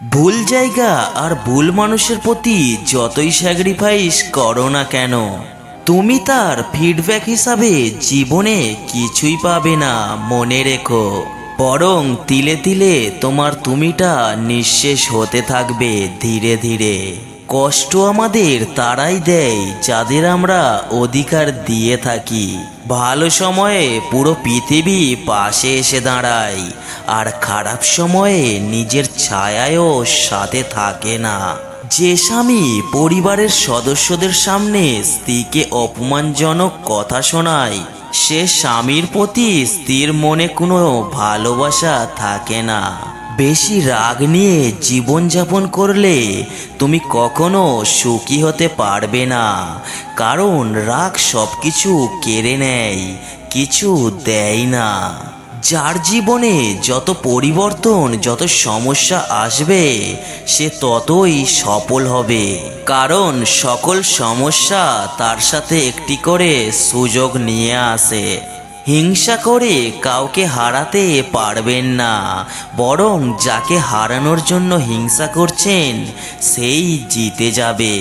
ভুল জায়গা আর ভুল মানুষের প্রতি যতই স্যাক্রিফাইস করো না কেন, তুমি তার ফিডব্যাক হিসাবে জীবনে কিছুই পাবে না, মনে রেখো। বরং তিলে তিলে তোমার তুমিটা নিঃশেষ হতে থাকবে ধীরে ধীরে। কষ্ট আমাদের তারাই দেয়, যাদের আমরা অধিকার দিয়ে থাকি। ভালো সময়ে পুরো পৃথিবী পাশে এসে দাঁড়ায়, আর খারাপ সময়ে নিজের ছায়ায়ও সাথে থাকে না। যে স্বামী পরিবারের সদস্যদের সামনে স্ত্রীকে অপমানজনক কথা শোনায়, সে স্বামীর প্রতি স্ত্রীর মনে কোনো ভালোবাসা থাকে না। বেশি রাগ নিয়ে জীবনযাপন করলে তুমি কখনো সুখী হতে পারবে না। কারণ রাগ সব কিছু কেড়ে নেয়, কিছু দেয় না। যার জীবনে যত পরিবর্তন, যত সমস্যা আসবে, সে ততই সফল হবে। কারণ সকল সমস্যা তার সাথে একটি করে সুযোগ নিয়ে আসে। হিংসা করে কাউকে হারাতে পারবেন না, বরং যাকে হারানোর জন্য হিংসা করছেন, সেই জিতে যাবে।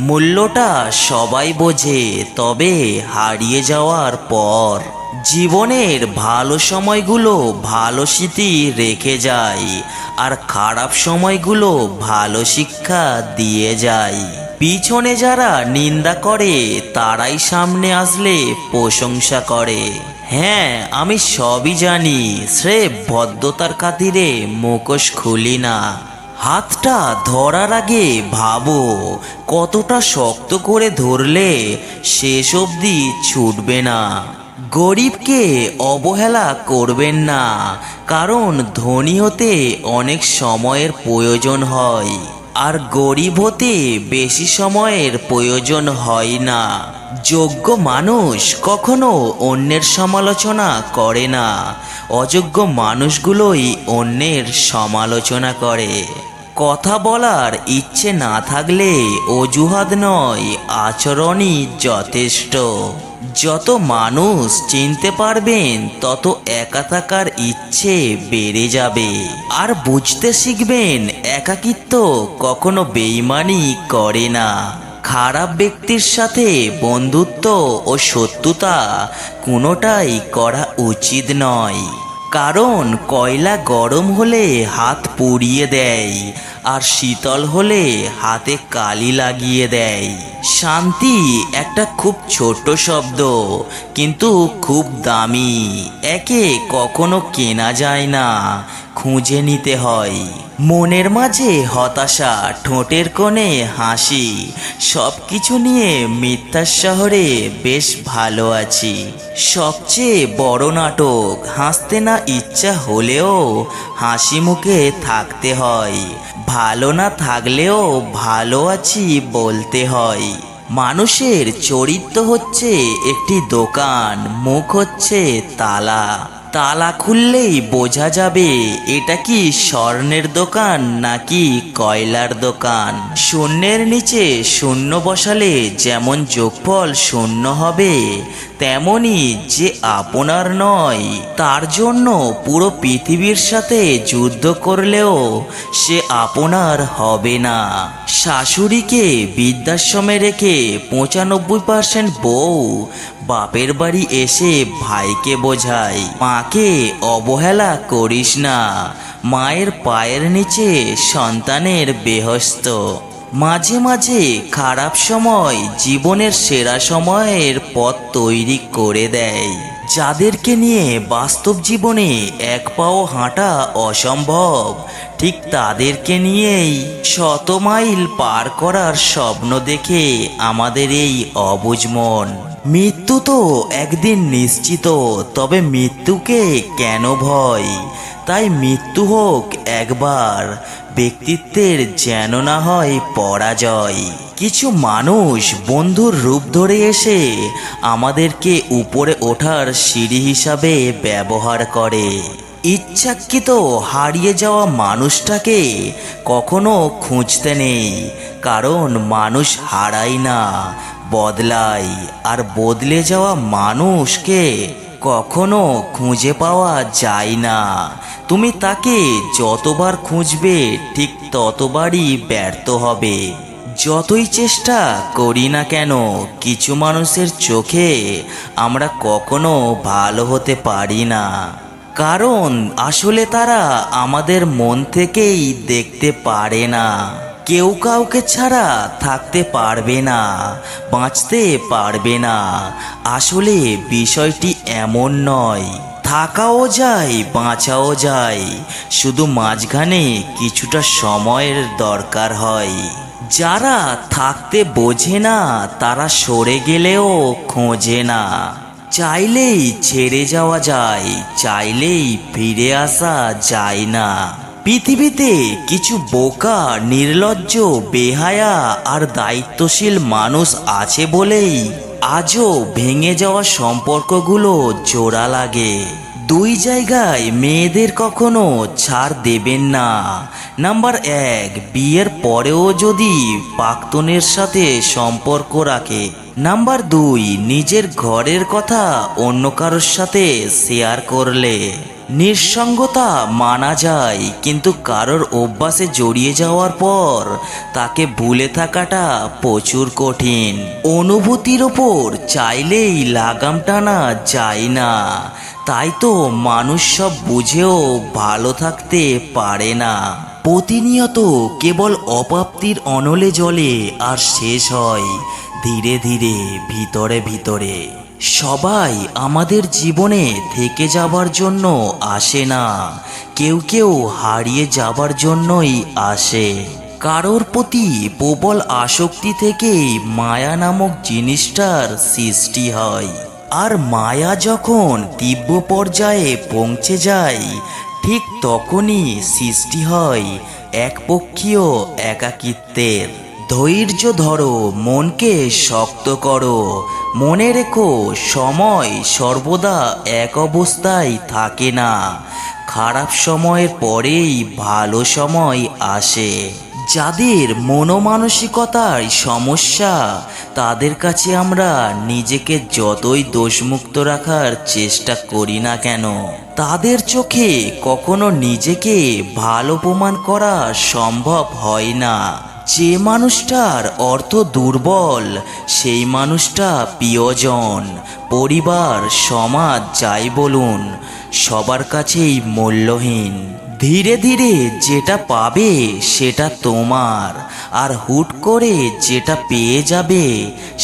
মূল্যটা সবাই বোঝে, তবে হারিয়ে যাওয়ার পর জীবনের ভালো সময়গুলো ভালো স্মৃতি রেখে যায়, আর খারাপ সময়গুলো ভালো শিক্ষা দিয়ে যায়। পিছনে যারা নিন্দা করে, তারাই সামনে আসলে প্রশংসা করে। হ্যাঁ আমি সবই জানি সে ভদ্রতার খাতিরে মুখোশ খুলি না। হাতটা ধরার আগে ভাবো, কতটা শক্ত করে ধরলে শেষ অবধি ছুটবে না। গরিবকে অবহেলা করবেন না, কারণ ধনী হতে অনেক সময়ের প্রয়োজন হয়। আর গরিব হতে বেশি সময়ের প্রয়োজন হয় না। যোগ্য মানুষ কখনো অন্যের সমালোচনা করে না। অযোগ্য মানুষগুলোই অন্যের সমালোচনা করে। কথা বলার ইচ্ছে না থাকলে অজুহাত নয়, আচরণই যথেষ্ট। যত মানুষ চিনতে পারবেন, তত একা থাকার ইচ্ছে বেড়ে যাবে। আর বুঝতে শিখবেন একাকিত্ব কখনো বেইমানি করে না। খারাপ ব্যক্তির সাথে বন্ধুত্ব ও শত্রুতা কোনোটাই করা উচিত নয়। কারণ কয়লা গরম হলে হাত পুড়িয়ে দেয়, আর শীতল হলে হাতে কালি লাগিয়ে দেয়। শান্তি একটা খুব ছোট শব্দ, কিন্তু খুব দামি। একে কখনো কেনা যায় না, খুঁজে নিতে হয়। মনের মাঝে হতাশা, ঠোঁটের কোণে হাসি সব কিছু নিয়ে মিথ্যার শহরে বেশ ভালো আছি। সবচেয়ে বড় নাটক, হাসতে না ইচ্ছা হলেও হাসি মুখে থাকতে হয়। ভালো না থাকলেও ভালো আছি বলতে হয়। মানুষের চরিত্র হচ্ছে একটি দোকান মুখ হচ্ছে তালা। তালা খুললেই বোঝা যাবে, এটা কি স্বর্ণের দোকান নাকি কয়লার দোকান? শূন্যের নিচে শূন্য বসালে যেমন যোগফল শূন্য হবে, তেমনি যে আপনার নয়, তার জন্য পুরো পৃথিবীর সাথে যুদ্ধ করলেও সে আপনার হবে না। শাশুড়িকে বৃদ্ধাশ্রমে রেখে পঁচানব্বই পার্সেন্ট বউ বাপের বাড়ি এসে ভাইকে বোঝায় মাকে অবহেলা করিস না। মায়ের পায়ের নিচে সন্তানের বেহস্ত। মাঝে মাঝে খারাপ সময় জীবনের সেরা সময়ের পথ তৈরি করে দেয়। যাদেরকে নিয়ে বাস্তব জীবনে এক পাও হাঁটা অসম্ভব, ঠিক তাদেরকে নিয়েই শত মাইল পার করার স্বপ্ন দেখে আমাদের এই অবুজ মন। মৃত্যু তো একদিন নিশ্চিত, তবে মৃত্যুকে কেন ভয়? তাই মৃত্যু হোক একবার, ব্যক্তিত্বের যেন না হয় পরাজয়। কিছু মানুষ বন্ধুর রূপ ধরে এসে আমাদেরকে উপরে ওঠার সিঁড়ি হিসাবে ব্যবহার করে। ইচ্ছাকৃত হারিয়ে যাওয়া মানুষটাকে কখনো খুঁজতে নেই, কারণ মানুষ হারায় না, বদলায়। আর বদলে যাওয়া মানুষকে কখনো খুঁজে পাওয়া যায় না। তুমি তাকে যতবার খুঁজবে, ঠিক ততবারই ব্যর্থ হবে। যতই চেষ্টা করি না কেন, কিছু মানুষের চোখে আমরা কখনো ভালো হতে পারি না। কারণ আসলে তারা আমাদের মন থেকেই দেখতে পারে না। কেউ কাউকে ছাড়া থাকতে পারবে না, বাঁচতে পারবে না। আসলে বিষয়টি এমন নয়, থাকাও যায়, বাঁচাও যায়। শুধু মাঝখানে কিছুটা সময়ের দরকার হয়। যারা থাকতে বোঝে না, তারা সরে গেলেও খোঁজে না। চাইলেই ছেড়ে যাওয়া যায়, চাইলেই ফিরে আসা যায় না। পৃথিবীতে কিছু বোকা, নির্লজ্জ, বেহায়া আর দায়িত্বশীল মানুষ আছে বলেই আজও ভেঙে যাওয়া সম্পর্কগুলো জোড়া লাগে। দুই জায়গায় মেয়েদের কখনো ছাড় দেবেন না। নাম্বার এক, বিয়ের পরেও যদি প্রাক্তনের সাথে সম্পর্ক রাখে। নাম্বার দুই, নিজের ঘরের কথা অন্য কারোর সাথে শেয়ার করলে। নিঃসঙ্গতা মানা যায়, কিন্তু কারোর অভ্যাসে জড়িয়ে যাওয়ার পর তাকে ভুলে থাকাটা প্রচুর কঠিন। অনুভূতির ওপর চাইলেই লাগাম টানা যায় না। তাই তো মানুষ সব বুঝেও ভালো থাকতে পারে না। প্রতিনিয়ত কেবল অপ্রাপ্তির অনলে জলে আর শেষ হয় ধীরে ধীরে, ভিতরে ভিতরে। সবাই আমাদের জীবনে থেকে যাবার জন্য আসে না। কেউ কেউ হারিয়ে যাবার জন্যই আসে। কারোর প্রতি প্রবল আসক্তি থেকেই মায়া নামক জিনিসটার সৃষ্টি হয়। আর মায়া যখন তীব্র পর্যায়ে পৌঁছে যায়, ঠিক তখনই সৃষ্টি হয় একপক্ষীয় একাকিত্বের। ধৈর্য ধরো, মনকে শক্ত করো। মনে রেখো, সময় সর্বদা এক অবস্থায় থাকে না। খারাপ সময়ের পরেই ভালো সময় আসে। যাদের মনোমানসিকতায় সমস্যা, তাদের কাছে আমরা নিজেকে যতই দোষমুক্ত রাখার চেষ্টা করি না কেন, তাদের চোখে কখনো নিজেকে ভালো প্রমাণ করা সম্ভব হয় না। যে মানুষটার অর্থ দুর্বল সেই মানুষটা প্রিয়জন পরিবার সমাজ যাই বলুন সবার কাছেই মূল্যহীন। ধীরে ধীরে যেটা পাবে সেটা তোমার, আর হুট করে যেটা পেয়ে যাবে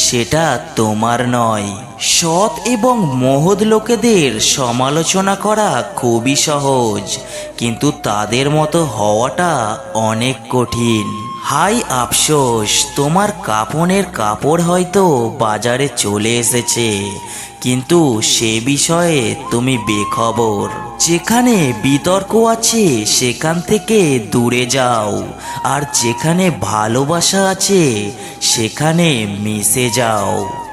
সেটা তোমার নয়। সৎ এবং মহৎ লোকেদের সমালোচনা করা খুবই সহজ, কিন্তু তাদের মতো হওয়াটা অনেক কঠিন। হাই আফসোস, তোমার কাপনের কাপড় হয়তো বাজারে চলে এসেছে, কিন্তু সে বিষয়ে তুমি বেখবর। যেখানে বিতর্ক আছে সেখান থেকে দূরে যাও। আর যেখানে ভালোবাসা আছে সেখানে মিশে যাও।